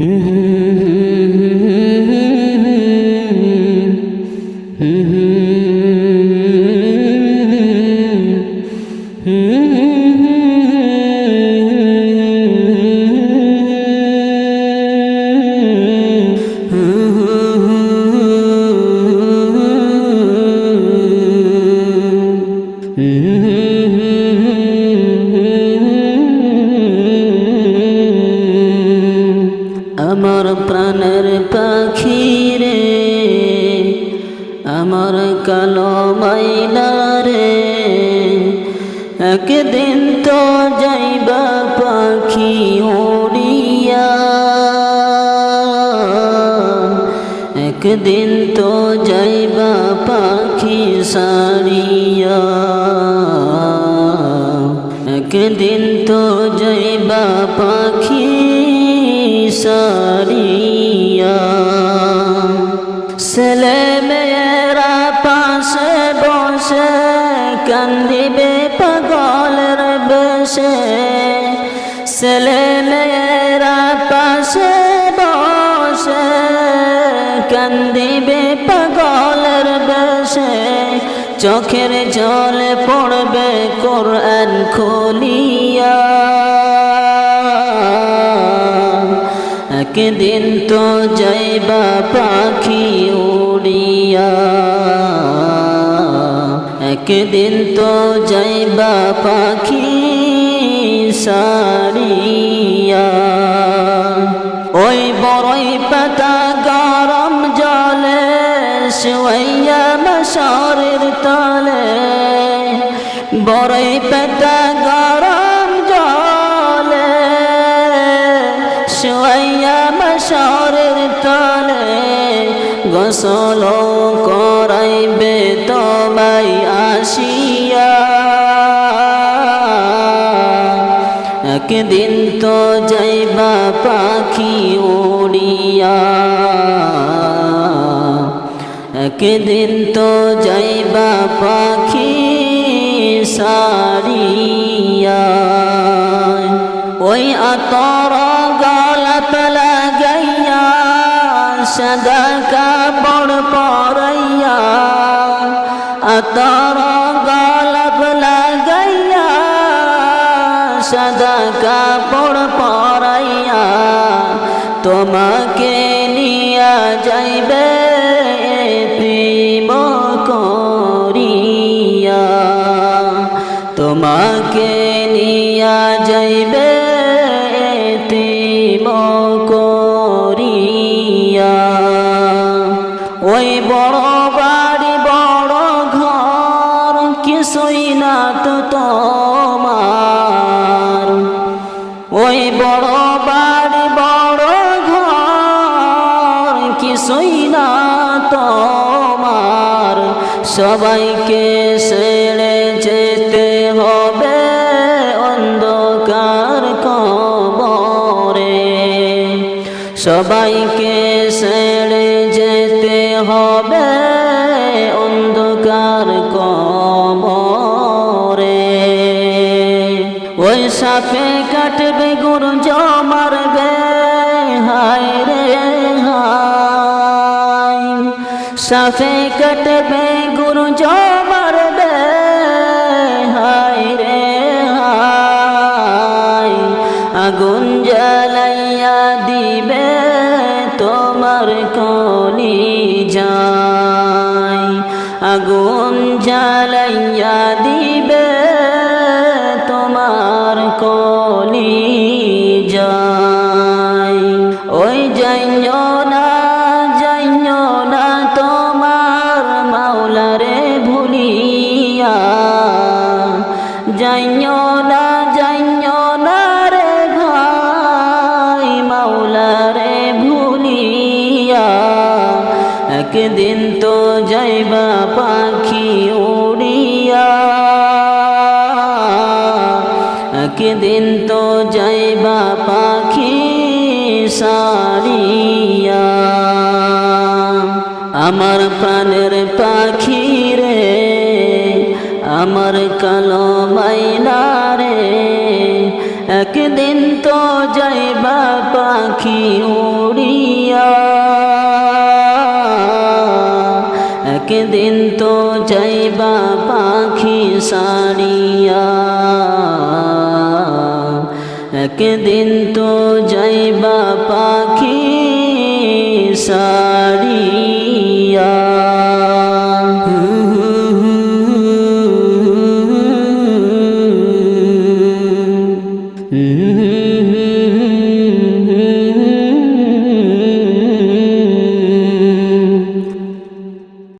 আমার প্রাণের পাখি রে আমার কালো মাইনা রে একদিন তো যাইবা পাখি উড়িয়া। একদিন তো যাইবা পাখি সারিয়া। একদিন তো যাইবা পাখি ছেলে মেয়েরা পাশে বসে কান্দিবে পাগলের বসে চোখের জলে পড়বে কোরআন খুলিয়া। একদিন তো যাইবা পাখি উড়িয়া। একদিন তো যাইবা পাখি সারিয়া। ওই বড়ই পাতা গরম জলে, শুয়াইয়া মশারের তলে। বড়ই পাতা একদিন তো যাইবা পাখি উড়িয়া। একদিন তো যাইবা পাখি সারিয়া। ওই আতর গলাপ লাগাইয়া, সদা কাপড় পরাইয়া। আতর গলাপ সদা কাপড় পরাইয়া তোমাকে নিয়া যাইবে, প্রেম করিয়া। তোমাকে নিয়া যাইবে, প্রেম করিয়া। ওই বড় বাড়ি, বড় ঘর, কিছুই না তো তোমার। সবাইকে ছেড়ে যেতে হবে অন্ধকার কবরে। সবাইকে ছেড়ে যেতে হবে অন্ধকার কবরে। ওই সাপে কাটবে গুরু মারবে, হায় রে। সাপে কাটবে গুরু মারবে হায় রে হায়। আগুন জ্বালাইয়া দিবে তোমার কলি যায় আগুন জ্বালাইয়া দিবে তোমার কলি যাইও না যাইও না রে ভাই, মাওলারে ভুলিয়া। একদিন তো যাইবা পাখি উড়িয়া। একদিন তো যাইবা পাখি সারিয়া। আমার প্রাণের রে আমার কালো মাইনারে একদিন তো যাইবা পাখি উড়িয়া। একদিন তো যাইবা পাখি সারিয়া। একদিন তো যাইবা পাখি সার